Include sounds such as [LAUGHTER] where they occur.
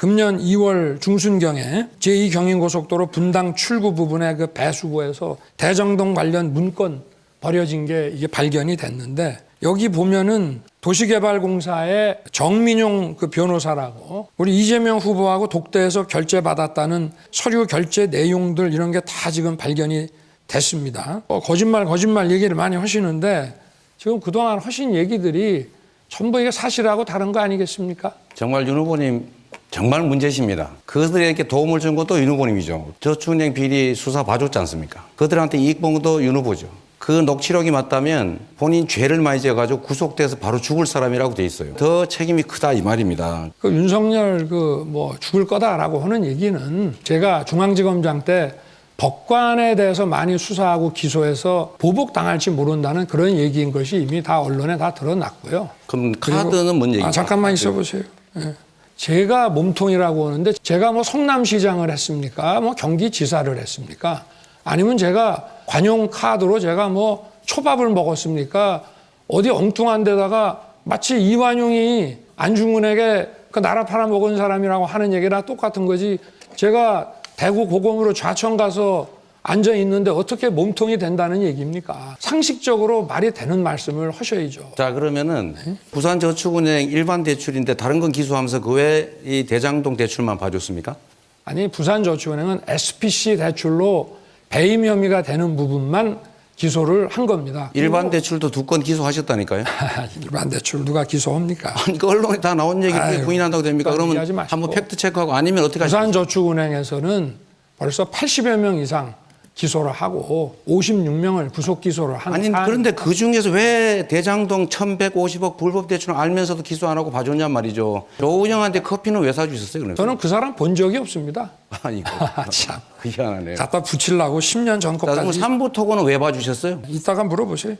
금년 2월 중순경에 제2경인고속도로 분당 출구 부분의 그 배수구에서 대정동 관련 문건 버려진 게 이게 발견이 됐는데 여기 보면은 도시개발공사의 정민용 그 변호사라고 우리 이재명 후보하고 독대에서 결제 받았다는 서류 결제 내용들 이런 게 다 지금 발견이 됐습니다. 어, 거짓말 거짓말 얘기를 많이 하시는데 지금 그동안 하신 얘기들이 전부 이게 사실하고 다른 거 아니겠습니까? 정말 윤 후보님 정말 문제십니다. 그들에게 도움을 준 것도 윤 후보님이죠. 저축은행 비리 수사 봐줬지 않습니까? 그들한테 이익 본 것도 윤 후보죠. 그 녹취록이 맞다면 본인 죄를 많이 지어가지고 구속돼서 바로 죽을 사람이라고 돼 있어요. 더 책임이 크다 이 말입니다. 그 윤석열 그 뭐 죽을 거다라고 하는 얘기는 제가 중앙지검장 때 법관에 대해서 많이 수사하고 기소해서 보복 당할지 모른다는 그런 얘기인 것이 이미 다 언론에 다 드러났고요. 그럼 카드는 뭔 얘기입니까? 아, 잠깐만 있어 보세요. 예. 제가 몸통이라고 하는데 제가 뭐 성남시장을 했습니까? 뭐 경기지사를 했습니까? 아니면 제가 관용 카드로 제가 뭐 초밥을 먹었습니까? 어디 엉뚱한 데다가 마치 이완용이 안중근에게 그 나라 팔아먹은 사람이라고 하는 얘기랑 똑같은 거지. 제가 대구 고검으로 좌천 가서 앉아 있는데 어떻게 몸통이 된다는 얘기입니까? 상식적으로 말이 되는 말씀을 하셔야죠. 자 그러면은 부산저축은행 일반 대출인데 다른 건 기소하면서 그 외 이 대장동 대출만 봐줬습니까? 아니 부산저축은행은 SPC 대출로 배임 혐의가 되는 부분만 기소를 한 겁니다. 일반 대출도 두 건 기소하셨다니까요. [LAUGHS] 일반 대출 누가 기소합니까? 아니 그 언론에 다 나온 얘기 아유, 를 부인한다고 됩니까? 그러니까 그러면 얘기하지 마시고. 한번 팩트 체크하고 아니면 어떻게 하십니까? 부산저축은행에서는 벌써 80여 명 이상 기소를 하고 56명을 구속 기소를 한 아니. 그런데 그 중에서 왜 대장동 1,150억 불법 대출을 알면서도 기소 안 하고 봐줬냔 말이죠. 조은영한테 커피는 왜 사주셨어요? 그럼? 저는 그 사람 본 적이 없습니다. [LAUGHS] 아니고 참 희한하네요. 자, 갖다 붙이려고 10년 전 것까지 3부 토고는 왜 봐주셨어요? 이따가 물어보세요.